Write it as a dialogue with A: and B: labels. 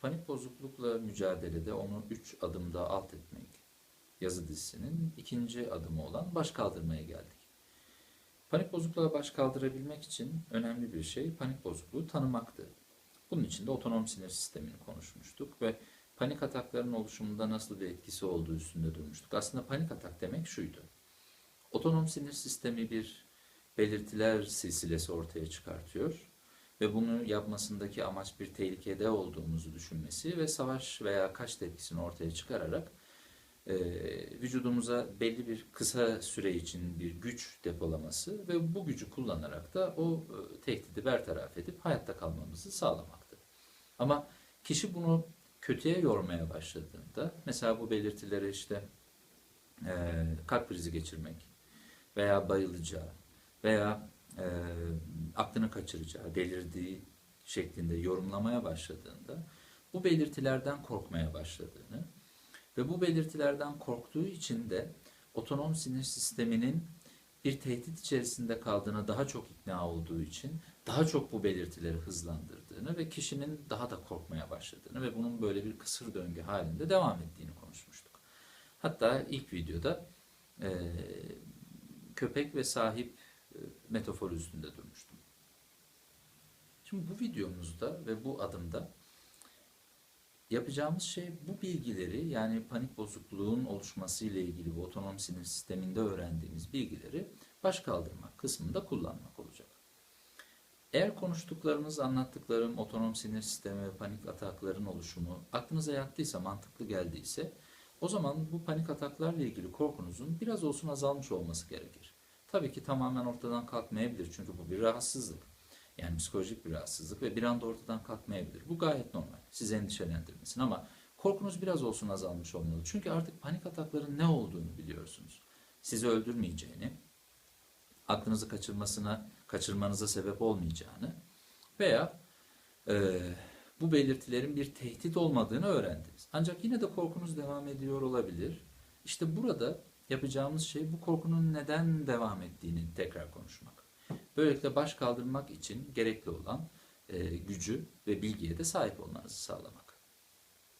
A: Panik bozuklukla mücadelede onu 3 adımda alt etmek yazı dizisinin ikinci adımı olan baş kaldırmaya geldik. Panik bozukluğa baş kaldırabilmek için önemli bir şey panik bozukluğu tanımaktı. Bunun için de otonom sinir sistemini konuşmuştuk ve panik atakların oluşumunda nasıl bir etkisi olduğu üstünde durmuştuk. Aslında panik atak demek şuydu. Otonom sinir sistemi bir belirtiler silsilesi ortaya çıkartıyor ve bunu yapmasındaki amaç bir tehlikede olduğumuzu düşünmesi ve savaş veya kaç tepkisini ortaya çıkararak e, vücudumuza belli bir kısa süre için bir güç depolaması ve bu gücü kullanarak da o e, tehdidi bertaraf edip hayatta kalmamızı sağlamaktı. Ama kişi bunu kötüye yormaya başladığında, mesela bu belirtileri işte e, kalp krizi geçirmek veya bayılacağı veya e, aklını kaçıracağı, delirdiği şeklinde yorumlamaya başladığında bu belirtilerden korkmaya başladığını ve bu belirtilerden korktuğu için de otonom sinir sisteminin bir tehdit içerisinde kaldığına daha çok ikna olduğu için daha çok bu belirtileri hızlandırdığını ve kişinin daha da korkmaya başladığını ve bunun böyle bir kısır döngü halinde devam ettiğini konuşmuştuk. Hatta ilk videoda e, köpek ve sahip metaforu üstünde durmuştum. Şimdi bu videomuzda ve bu adımda yapacağımız şey bu bilgileri yani panik bozukluğun oluşması ile ilgili bu otonom sinir sisteminde öğrendiğimiz bilgileri baş kaldırmak kısmında kullanmak olacak. Eğer konuştuklarımız, anlattıklarım, otonom sinir sistemi ve panik atakların oluşumu aklınıza yattıysa, mantıklı geldiyse o zaman bu panik ataklarla ilgili korkunuzun biraz olsun azalmış olması gerekir. Tabii ki tamamen ortadan kalkmayabilir çünkü bu bir rahatsızlık. Yani psikolojik bir rahatsızlık ve bir anda ortadan kalkmayabilir. Bu gayet normal. Sizi endişelendirmesin ama korkunuz biraz olsun azalmış olmalı. Çünkü artık panik atakların ne olduğunu biliyorsunuz. Sizi öldürmeyeceğini, aklınızı kaçırmasına, kaçırmanıza sebep olmayacağını veya e, bu belirtilerin bir tehdit olmadığını öğrendiniz. Ancak yine de korkunuz devam ediyor olabilir. İşte burada yapacağımız şey bu korkunun neden devam ettiğini tekrar konuşmak. Böylelikle baş kaldırmak için gerekli olan e, gücü ve bilgiye de sahip olmanızı sağlamak.